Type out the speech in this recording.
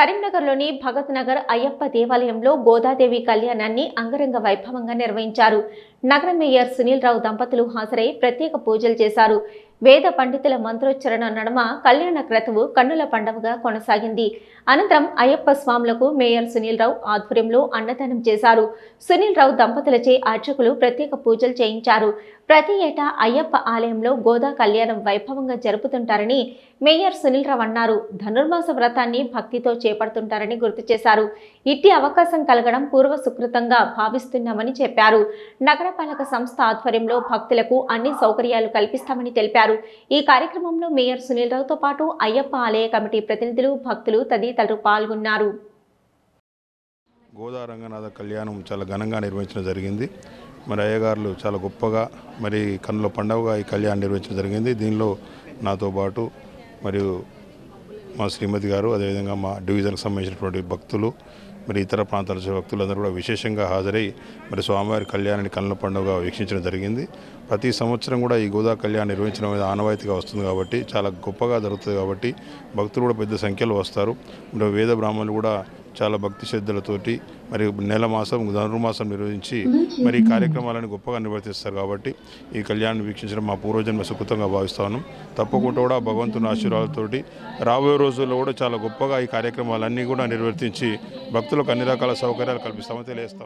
కరీంనగర్లోని భగత్ నగర్ అయ్యప్ప దేవాలయంలో గోదాదేవి కళ్యాణాన్ని అంగరంగ వైభవంగా నిర్వహించారు. నగర మేయర్ సునీల్ రావు దంపతులు హాజరై ప్రత్యేక పూజలు చేశారు. వేద పండితుల మంత్రోచ్చరణ నడుమ కళ్యాణ క్రతువు కన్నుల పండవగా కొనసాగింది. అనంతరం అయ్యప్ప స్వాములకు మేయర్ సునీల్ రావు ఆధ్వర్యంలో అన్నదానం చేశారు. సునీల్ రావు దంపతులచే అర్చకులు ప్రత్యేక పూజలు చేయించారు. ప్రతి ఏటా అయ్యప్ప ఆలయంలో గోదా కళ్యాణం వైభవంగా జరుపుతుంటారని మేయర్ సునీల్ రావు అన్నారు. ధనుర్మాస వ్రతాన్ని భక్తితో చేపడుతుంటారని గుర్తు చేశారు. ఇట్టి అవకాశం కలగడం పూర్వ సుకృతంగా భావిస్తున్నామని చెప్పారు. నగరపాలక సంస్థ ఆధ్వర్యంలో భక్తులకు అన్ని సౌకర్యాలు కల్పిస్తామని తెలిపారు. ఈ కార్యక్రమంలో మేయర్ సునీల్ రావుతో పాటు అయ్యప్ప ఆలయ కమిటీ ప్రతినిధులు భక్తులు తదితరులు పాల్గొన్నారు. గోదా రంగనాథ కళ్యాణం చాలా ఘనంగా నిర్వహించడం జరిగింది. మరి అయ్యగారులు చాలా గొప్పగా మరి కన్నుల పండుగగా ఈ కళ్యాణం నిర్వహించడం జరిగింది. దీనిలో నాతో పాటు మరియు మా శ్రీమతి గారు అదేవిధంగా మా డివిజన్కి సంబంధించినటువంటి భక్తులు మరి ఇతర ప్రాంతాల భక్తులందరూ కూడా విశేషంగా హాజరై మరి స్వామివారి కళ్యాణాన్ని కన్నుల పండుగ వీక్షించడం జరిగింది. ప్రతి సంవత్సరం కూడా ఈ గోదా కళ్యాణం నిర్వహించడం అనేది ఆనవాయితీగా వస్తుంది కాబట్టి చాలా గొప్పగా జరుగుతుంది కాబట్టి భక్తులు కూడా పెద్ద సంఖ్యలో వస్తారు. మరి వేద బ్రాహ్మణులు కూడా చాలా భక్తి శ్రద్ధలతోటి మరి నెల మాసం ధనుర్మాసం నిర్వహించి మరి ఈ కార్యక్రమాలను గొప్పగా నిర్వర్తిస్తారు కాబట్టి ఈ కళ్యాణం వీక్షించడం మా పూర్వజన్మ సుకృతంగా భావిస్తాను తప్పకుండా కూడా భగవంతుని ఆశీర్వాదాలతోటి రాబోయే రోజుల్లో కూడా చాలా గొప్పగా ఈ కార్యక్రమాలన్నీ కూడా నిర్వర్తించి భక్తులకు అన్ని రకాల సౌకర్యాలు కల్పిస్తామని తెలియజేస్తా